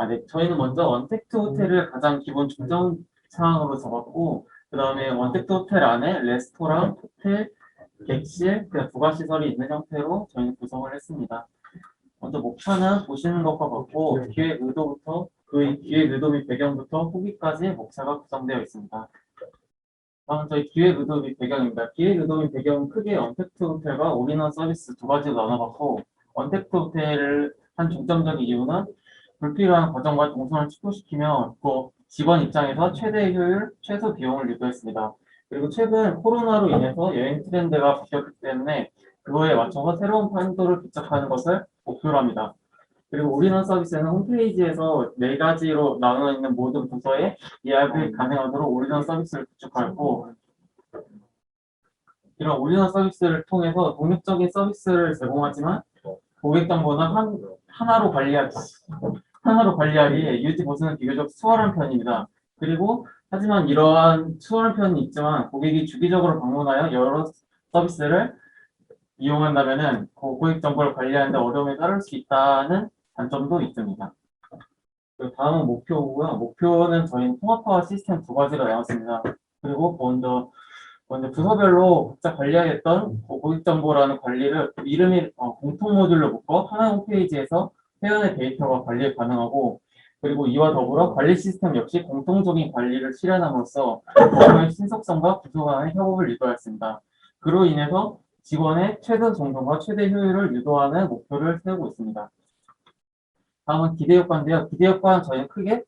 아, 네. 저희는 먼저 원택트 호텔을 가장 기본 중점 사항으로 잡았고, 그 다음에 원택트 호텔 안에 레스토랑, 호텔, 객실, 그 부가시설이 있는 형태로 저희는 구성을 했습니다. 먼저 목차는 보시는 것과 같고, 기획 의도부터, 그 기획 의도 및 배경부터 후기까지 목차가 구성되어 있습니다. 다음 저희 기획 의도 및 배경입니다. 기획 의도 및 배경은 크게 원택트 호텔과 올인원 서비스 두 가지로 나눠봤고, 원택트 호텔을 한 중점적인 이유는 불필요한 과정과 동선을 축소시키며 또 직원 입장에서 최대 효율, 최소 비용을 유도했습니다. 그리고 최근 코로나로 인해서 여행 트렌드가 바뀌었기 때문에 그거에 맞춰서 새로운 판도를 개척하는 것을 목표로 합니다. 그리고 우리는 서비스는 홈페이지에서 네 가지로 나눠 있는 모든 부서에 예약이 가능하도록 우리는 서비스를 구축하였고 이런 우리는 서비스를 통해서 독립적인 서비스를 제공하지만 고객 정보는 한, 하나로 관리하기 하나로 관리하기 유지 보수는 비교적 수월한 편입니다. 그리고 하지만 이러한 수월한 편이 있지만 고객이 주기적으로 방문하여 여러 서비스를 이용한다면은 고- 고객 정보를 관리하는 데 어려움이 따를 수 있다는 단점도 있습니다. 그리고 다음은 목표고요. 목표는 저희는 통합화 시스템 두 가지로 나눴습니다. 그리고 먼저 먼저 부서별로 각자 관리하였던 고- 고객 정보라는 관리를 이름이 어, 공통 모듈로 묶어 하나의 홈페이지에서 회원의 데이터가 관리 가능하고 그리고 이와 더불어 관리 시스템 역시 공통적인 관리를 실현함으로써 업무의 신속성과 간의 협업을 유도하였습니다. 그로 인해서 직원의 최대 정성과 최대 효율을 유도하는 목표를 세우고 있습니다. 다음은 기대 효과인데요. 기대 효과는 저희는 크게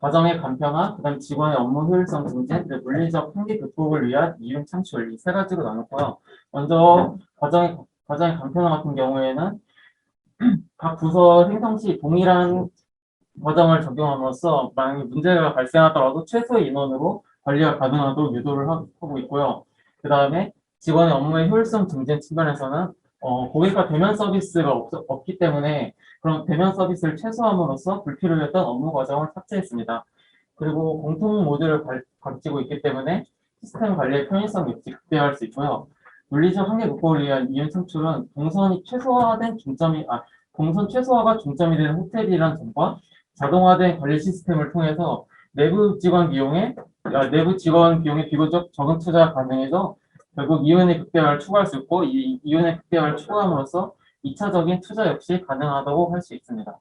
과정의 간편화, 그 다음 직원의 업무 효율성 증진, 물리적 한계 극복을 위한 이윤 창출 이 세 가지로 나눴고요. 먼저 과정의 과정의 간편화 같은 경우에는 각 부서 행성 시 동일한 과정을 적용함으로써 만약에 문제가 발생하더라도 최소의 인원으로 관리가 가능하도록 유도를 하- 하고 있고요. 그 다음에 직원의 업무의 효율성 증진 측면에서는 어, 고객과 대면 서비스가 없, 없기 때문에 그런 대면 서비스를 최소함으로써 불필요했던 업무 과정을 삭제했습니다. 그리고 공통 모듈을 가- 가지고 있기 때문에 시스템 관리의 편의성 역시 극대화할 수 있고요. 물리적 한계 극복을 위한 이윤 창출은 동선이 최소화된 중점이 아 동선 최소화가 중점이 되는 호텔이라는 점과 자동화된 관리 시스템을 통해서 내부 직원 비용에 아, 내부 직원 비용에 비교적 적은 투자가 가능해서 결국 이윤의 극대화를 추구할 수 있고 이 이윤의 극대화를 추구함으로써 2차적인 투자 역시 가능하다고 할 수 있습니다.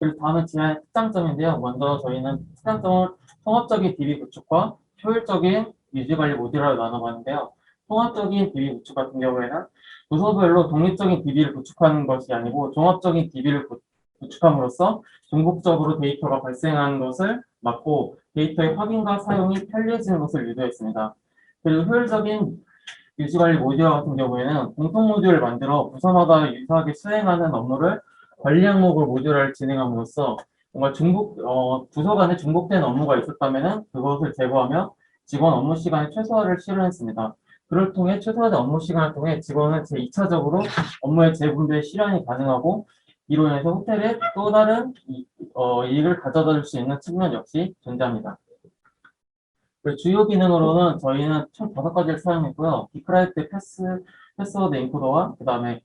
그리고 다음은 제안의 특장점인데요. 먼저 저희는 특장점을 통합적인 DB 구축과 효율적인 유지관리 모듈로 나눠봤는데요. 통합적인 DB 구축 같은 경우에는 부서별로 독립적인 DB를 구축하는 것이 아니고 종합적인 DB를 구축함으로써 중복적으로 데이터가 발생하는 것을 막고 데이터의 확인과 사용이 편리해지는 것을 유도했습니다. 그리고 효율적인 유지관리 모듈 같은 경우에는 공통 모듈을 만들어 부서마다 유사하게 수행하는 업무를 관리 항목을 모듈화를 진행함으로써 뭔가 중복, 어, 부서 간에 중복된 업무가 있었다면 그것을 제거하며 직원 업무 시간의 최소화를 실현했습니다. 그를 통해 최소화된 업무 시간을 통해 직원은 제2차적으로 업무의 재분배 실현이 가능하고 이로 인해서 호텔에 또 다른 이, 어, 이익을 가져다 줄 수 있는 측면 역시 존재합니다. 주요 기능으로는 저희는 총 다섯 가지를 사용했고요. 비크라이트 패스, 패스워드 인코더와 그 다음에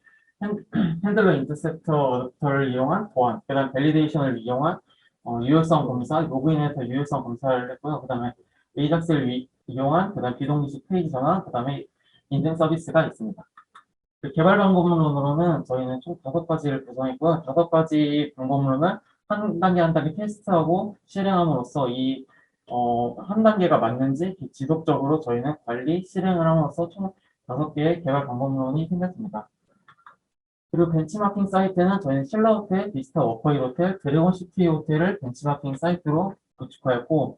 핸들러 인터셉터를 이용한 보안, 그 다음 밸리데이션을 이용한 어, 유효성 검사, 로그인해서 유효성 검사를 했고요. 그 다음에 에이작스를 위- 이용한 그 다음 비동기식 페이지 전환, 그 다음에 인증 서비스가 있습니다. 그 개발 방법론으로는 저희는 총 다섯 가지를 구성했고요. 다섯 가지 방법론을 한 단계 한 단계 테스트하고 실행함으로써 이 어, 한 단계가 맞는지 지속적으로 저희는 관리, 실행을 함으로써 총 다섯 개의 개발 방법론이 생겼습니다. 그리고 벤치마킹 사이트는 저희는 신라 호텔, 비스타 워커힐 호텔, 드래곤 시티 호텔을 벤치마킹 사이트로 구축하였고,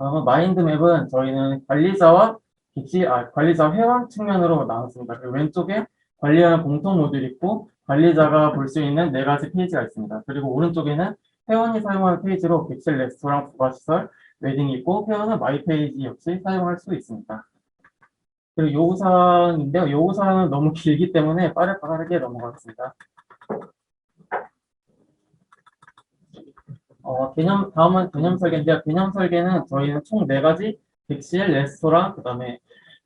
다음은 마인드맵은 저희는 관리자와 객시, 아, 관리자 회원 측면으로 나눴습니다. 그리고 왼쪽에 관리하는 공통 모듈이 있고, 관리자가 볼 수 있는 네 가지 페이지가 있습니다. 그리고 오른쪽에는 회원이 사용하는 페이지로 객실, 레스토랑, 부가시설, 웨딩이 있고, 회원은 마이 페이지 역시 사용할 수 있습니다. 그리고 요구사항인데요. 요구사항은 너무 길기 때문에 빠르게 넘어가겠습니다. 어, 개념, 다음은 개념 설계인데요. 개념 설계는 저희는 총 네 가지 객실, 레스토랑, 그 다음에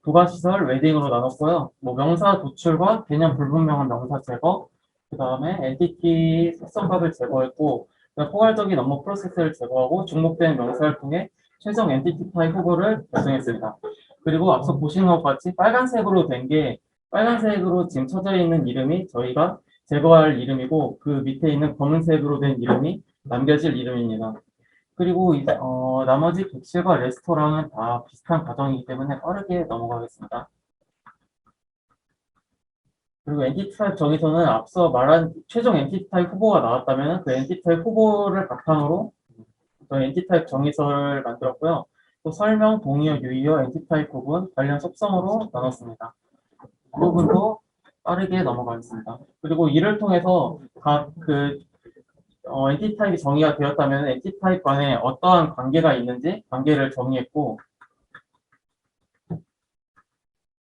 부가시설, 웨딩으로 나눴고요. 뭐 명사 도출과 개념 불분명한 명사 제거, 그 다음에 엔티티 속성값을 제거했고, 포괄적인 업무 프로세스를 제거하고 중복된 명사를 통해 최종 엔티티 타입 후보를 결정했습니다. 그리고 앞서 보시는 것 같이 빨간색으로 된 게 빨간색으로 지금 쳐져 있는 이름이 저희가 제거할 이름이고 그 밑에 있는 검은색으로 된 이름이 남겨질 이름입니다. 그리고 이- 어, 나머지 객실과 레스토랑은 다 비슷한 과정이기 때문에 빠르게 넘어가겠습니다. 그리고 엔티티 타입 정의서는 앞서 말한 최종 엔티티 타입 후보가 나왔다면 그 엔티티 타입 후보를 바탕으로 저희 엔티티 타입 정의서를 만들었고요. 또 설명, 동의어, 유의어, 엔티티 타입 구분, 관련 속성으로 나눴습니다. 이 부분도 빠르게 넘어가겠습니다. 그리고 이를 통해서 각그 어, 엔티티 타입이 정의가 되었다면 엔티티 타입 간에 어떠한 관계가 있는지 관계를 정의했고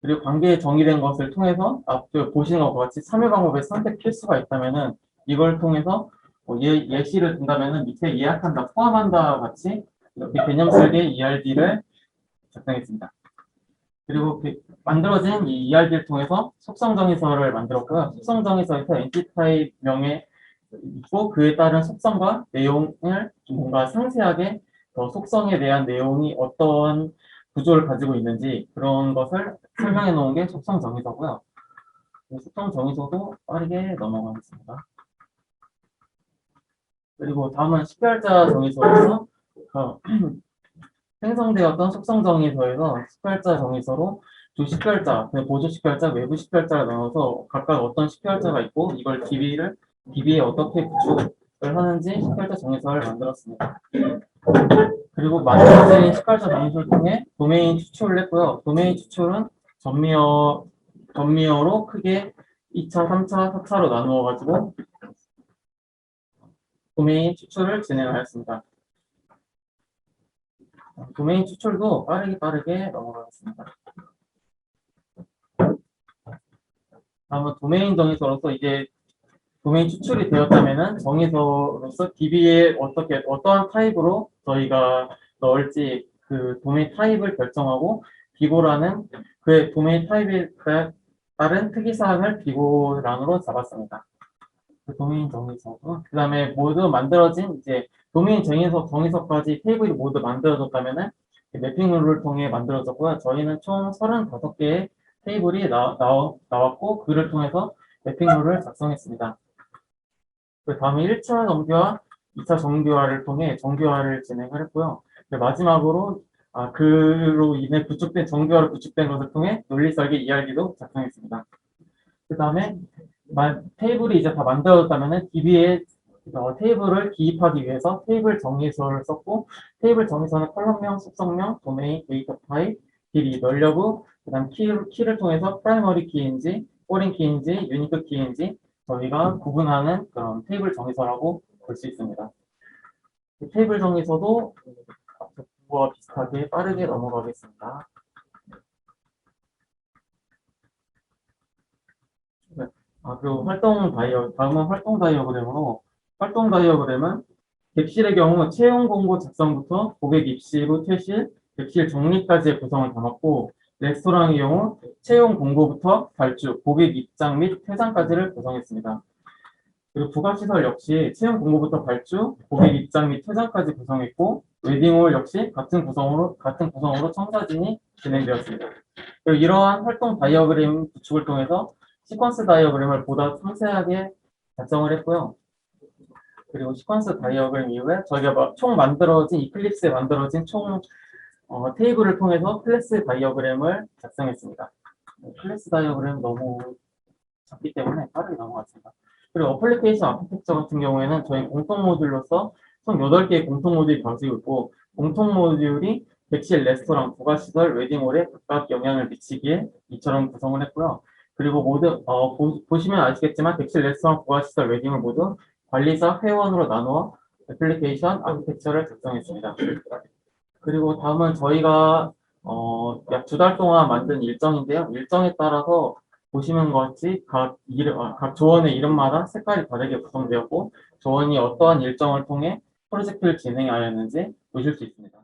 그리고 관계에 정의된 것을 통해서 앞서 보시는 것과 같이 참여 방법에 선택 필수가 있다면은 이걸 통해서 뭐 예, 예시를 든다면은 밑에 예약한다, 포함한다 같이 이렇게 개념 설계 ERD를 작성했습니다. 그리고 그 만들어진 이 ERD를 통해서 속성 정의서를 만들었고요. 속성 정의서에서 엔티티 타입 명에 있고 그에 따른 속성과 내용을 좀 뭔가 상세하게 더 속성에 대한 내용이 어떤 구조를 가지고 있는지 그런 것을 설명해 놓은 게 속성 정의서고요. 이 속성 정의서도 빠르게 넘어가겠습니다. 그리고 다음은 식별자 정의서에서 그 생성되었던 속성 정의서에서 식별자 정의서로 두 식별자, 그 보조 식별자, 외부 식별자를 나눠서 각각 어떤 식별자가 있고 이걸 DB를 DB에 어떻게 구축을 하는지 식별자 정의서를 만들었습니다. 그리고 만들어진 식별자 정의서를 통해 도메인 추출을 했고요. 도메인 추출은 전미어, 전미어로 크게 2차, 3차, 4차로 나누어 가지고 도메인 추출을 진행하였습니다. 도메인 추출도 빠르게 빠르게 넘어가겠습니다. 다음은 도메인 정의서로서 이제 도메인 추출이 되었다면은 정의서로서 DB에 어떻게 어떠한 타입으로 저희가 넣을지 그 도메인 타입을 결정하고 비고라는 그 도메인 타입에 따른 특이사항을 비고란으로 잡았습니다. 그 도메인 정의서. 그 다음에 모두 만들어진 이제 도메인 정의서 정의서까지 테이블이 모두 만들어졌다면은 그 매핑 룰을 통해 만들어졌고요. 저희는 총 35개의 테이블이 나, 나, 나왔고 그를 통해서 매핑 룰을 작성했습니다. 그 다음에 1차 정규화, 2차 정규화를 통해 정규화를 진행을 했고요. 그 마지막으로 아, 그로 인해 구축된 정규화로 구축된 것을 통해 논리 설계 ERD도 작성했습니다. 그 다음에 테이블이 이제 다 만들어졌다면은 DB에 어, 테이블을 기입하기 위해서 테이블 정의서를 썼고 테이블 정의서는 컬럼명, 속성명, 도메인, 데이터 타입, 길이, 면려부, 그 다음 키, 키를 통해서 프라이머리 키인지, 포린 키인지, 유니크 키인지 저희가 구분하는 그런 테이블 정의서라고 볼 수 있습니다. 이 테이블 정의서도 부와 비슷하게 빠르게 넘어가겠습니다. 네. 아, 그리고 활동 다이어, 다음은 활동 다이어그램으로 활동 다이어그램은 객실의 경우 채용 공고 작성부터 고객 입시 후 퇴실, 객실 정리까지의 구성을 담았고 레스토랑의 경우 채용 공고부터 발주, 고객 입장 및 퇴장까지를 구성했습니다. 그리고 부가시설 역시 채용 공고부터 발주, 고객 입장 및 퇴장까지 구성했고 웨딩홀 역시 같은 구성으로 같은 구성으로 청사진이 진행되었습니다. 그리고 이러한 활동 다이어그램 구축을 통해서 시퀀스 다이어그램을 보다 상세하게 작성을 했고요. 그리고 시퀀스 다이어그램 이후에 저희가 막총 만들어진 이클립스에 만들어진 총 어, 테이블을 통해서 클래스 다이어그램을 작성했습니다. 네, 클래스 다이어그램 너무 작기 때문에 빠르게 넘어갔습니다. 그리고 어플리케이션 아키텍처 같은 경우에는 저희 공통 모듈로서 총 8개의 공통 모듈이 가지고 있고 공통 모듈이 객실, 레스토랑, 부가시설, 웨딩홀에 각각 영향을 미치기에 이처럼 구성을 했고요. 그리고 모두 어, 보, 보시면 아시겠지만 객실, 레스토랑, 부가시설, 웨딩홀 모두 관리사, 회원으로 나누어 애플리케이션 아키텍처를 작성했습니다. 그리고 다음은 저희가 어, 약 두 달 동안 만든 일정인데요. 일정에 따라서 보시는 것 같이 각, 이름, 아, 각 조원의 이름마다 색깔이 다르게 구성되었고 조원이 어떠한 일정을 통해 프로젝트를 진행하였는지 보실 수 있습니다.